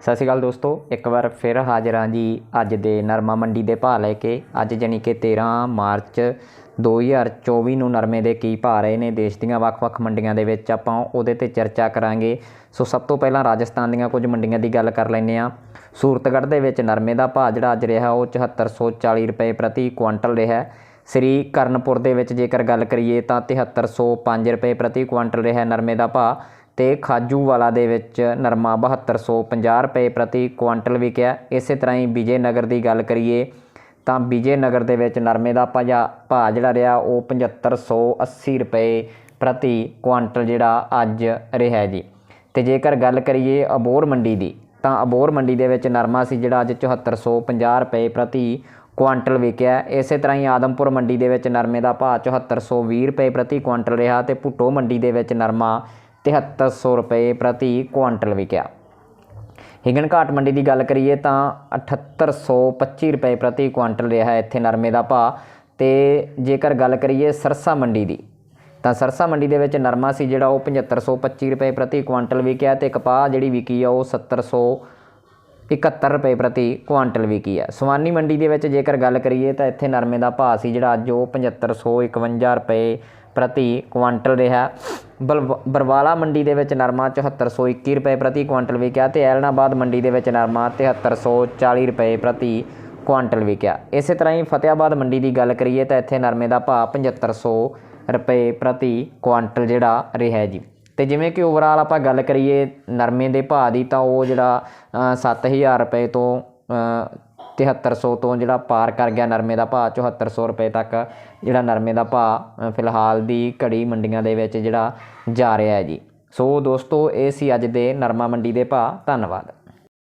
ਸਤਿ ਸ਼੍ਰੀ ਅਕਾਲ ਦੋਸਤੋ, ਇੱਕ ਵਾਰ ਫਿਰ ਹਾਜ਼ਰ ਹਾਂ ਜੀ ਅੱਜ ਦੇ ਨਰਮਾ ਮੰਡੀ ਦੇ ਭਾਅ ਲੈ ਕੇ। ਅੱਜ ਜਾਣੀ ਕਿ 13 ਮਾਰਚ 2024 ਨੂੰ ਨਰਮੇ ਦੇ ਕੀ ਭਾਅ ਰਹੇ ਨੇ, ਦੇਸ਼ ਦੀਆਂ ਵੱਖ-ਵੱਖ ਮੰਡੀਆਂ ਦੇ ਵਿੱਚ ਆਪਾਂ ਉਹਦੇ ਤੇ ਚਰਚਾ ਕਰਾਂਗੇ। ਸੋ ਸਭ ਤੋਂ ਪਹਿਲਾਂ ਰਾਜਸਥਾਨ ਦੀਆਂ ਕੁਝ ਮੰਡੀਆਂ ਦੀ ਗੱਲ ਕਰ ਲੈਂਦੇ ਆ ਸੂਰਤਗੜ੍ਹ ਦੇ ਵਿੱਚ ਨਰਮੇ ਦਾ ਭਾਅ ਜਿਹੜਾ ਅੱਜ ਰਿਹਾ, ਉਹ 7440 ਰੁਪਏ ਪ੍ਰਤੀ ਕੁਇੰਟਲ ਰਿਹਾ। ਸ੍ਰੀ ਕਰਨਪੁਰ ਦੇ ਵਿੱਚ ਜੇਕਰ ਗੱਲ ਕਰੀਏ ਤਾਂ 7305 ਰੁਪਏ ਪ੍ਰਤੀ ਕੁਇੰਟਲ ਰਿਹਾ ਨਰਮੇ ਦਾ ਭਾਅ। ਤੇ ਖਾਜੂਵਾਲਾ ਦੇ ਵਿੱਚ ਨਰਮਾ 7250 ਰੁਪਏ ਪ੍ਰਤੀ ਕੁਆਂਟਲ ਵਿਕਿਆ। ਇਸੇ ਤਰ੍ਹਾਂ ਹੀ ਵਿਜੇ ਨਗਰ ਦੀ ਗੱਲ ਕਰੀਏ ਤਾਂ ਵਿਜੇ ਨਗਰ ਦੇ ਵਿੱਚ ਨਰਮੇ ਦਾ ਭਾਜਾ ਭਾਅ ਜਿਹੜਾ ਰਿਹਾ ਉਹ 7580 ਰੁਪਏ ਪ੍ਰਤੀ ਕੁਆਂਟਲ ਜਿਹੜਾ ਅੱਜ ਰਿਹਾ ਜੀ। ਤੇ ਜੇਕਰ ਗੱਲ ਕਰੀਏ ਅਬੋਰ ਮੰਡੀ ਦੀ ਤਾਂ ਅਬੋਰ ਮੰਡੀ ਦੇ ਵਿੱਚ ਨਰਮਾ ਸੀ ਜਿਹੜਾ ਅੱਜ 7450 ਰੁਪਏ ਪ੍ਰਤੀ ਕੁਆਂਟਲ ਵਿਕਿਆ। ਇਸੇ ਤਰ੍ਹਾਂ ਹੀ ਆਦਮਪੁਰ ਮੰਡੀ ਦੇ ਵਿੱਚ ਨਰਮੇ ਦਾ ਭਾਅ 7420 ਰੁਪਏ ਪ੍ਰਤੀ ਕੁਆਂਟਲ ਰਿਹਾ ਤੇ ਭੁੱਟੋ ਮੰਡੀ ਦੇ ਵਿੱਚ ਨਰਮਾ 7300 ਰੁਪਏ ਪ੍ਰਤੀ ਕੁਆਂਟਲ ਵਿਕਿਆ। ਹਿੰਗਣ ਘਾਟ ਮੰਡੀ ਦੀ ਗੱਲ ਕਰੀਏ ਤਾਂ 7825 ਰੁਪਏ ਪ੍ਰਤੀ ਕੁਆਂਟਲ ਰਿਹਾ ਹੈ ਇੱਥੇ ਨਰਮੇ ਦਾ ਭਾਅ। ਤੇ ਜੇਕਰ ਗੱਲ ਕਰੀਏ ਸਰਸਾ ਮੰਡੀ ਦੀ, ਤਾਂ ਸਰਸਾ ਮੰਡੀ ਦੇ ਵਿੱਚ ਨਰਮਾ ਸੀ ਜਿਹੜਾ ਉਹ 7525 ਰੁਪਏ ਪ੍ਰਤੀ ਕੁਆਂਟਲ ਵਿਕਿਆ ਤੇ ਕਪਾਹ ਜਿਹੜੀ ਵਿਕੀ ਆ ਉਹ 771 ਰੁਪਏ ਪ੍ਰਤੀ ਕੁਆਂਟਲ ਵਿਕੀ ਆ। ਸਵਾਨੀ ਮੰਡੀ ਦੇ ਵਿੱਚ ਜੇਕਰ ਗੱਲ ਕਰੀਏ ਤਾਂ ਇੱਥੇ ਨਰਮੇ ਦਾ ਭਾਅ ਸੀ ਜਿਹੜਾ ਅੱਜ ਉਹ 7551 ਰੁਪਏ ਪ੍ਰਤੀ ਕੁਆਂਟਲ ਰਿਹਾ। ਬਲਵ- ਬਰਵਾਲਾ ਮੰਡੀ ਦੇ ਵਿੱਚ ਨਰਮਾ 7421 ਰੁਪਏ ਪ੍ਰਤੀ ਕੁਆਂਟਲ ਵਿਕਿਆ ਤੇ ਐਲਨਾਬਾਦ ਮੰਡੀ ਦੇ ਵਿੱਚ ਨਰਮਾ 7340 ਰੁਪਏ ਪ੍ਰਤੀ ਕੁਆਂਟਲ ਵਿਕਿਆ। ਇਸੇ ਤਰ੍ਹਾਂ ਹੀ ਫਤਿਆਬਾਦ ਮੰਡੀ ਦੀ ਗੱਲ ਕਰੀਏ ਤਾਂ ਇੱਥੇ ਨਰਮੇ ਦਾ ਭਾਅ 7500 ਰੁਪਏ ਪ੍ਰਤੀ ਕੁਆਂਟਲ ਜਿਹੜਾ ਰਿਹਾ ਜੀ। ਤੇ ਜਿਵੇਂ ਕਿ ਓਵਰਆਲ ਆਪਾਂ ਗੱਲ ਕਰੀਏ ਨਰਮੇ ਦੇ ਭਾਅ ਦੀ ਤਾਂ ਉਹ ਜਿਹੜਾ ਅ, 7000 ਰੁਪਏ ਤੋਂ 7300 ਤੋਂ ਜਿਹੜਾ ਪਾਰ ਕਰ ਗਿਆ ਨਰਮੇ ਦਾ ਭਾਅ 7400 ਰੁਪਏ ਤੱਕ ਜਿਹੜਾ ਨਰਮੇ ਦਾ ਭਾਅ ਫਿਲਹਾਲ ਦੀ ਘੜੀ ਮੰਡੀਆਂ ਦੇ ਵਿੱਚ ਜਿਹੜਾ ਜਾ ਰਿਹਾ ਹੈ ਜੀ। ਸੋ ਦੋਸਤੋ, ਇਹ ਸੀ ਅੱਜ ਦੇ ਨਰਮਾ ਮੰਡੀ ਦੇ ਭਾਅ। ਧੰਨਵਾਦ।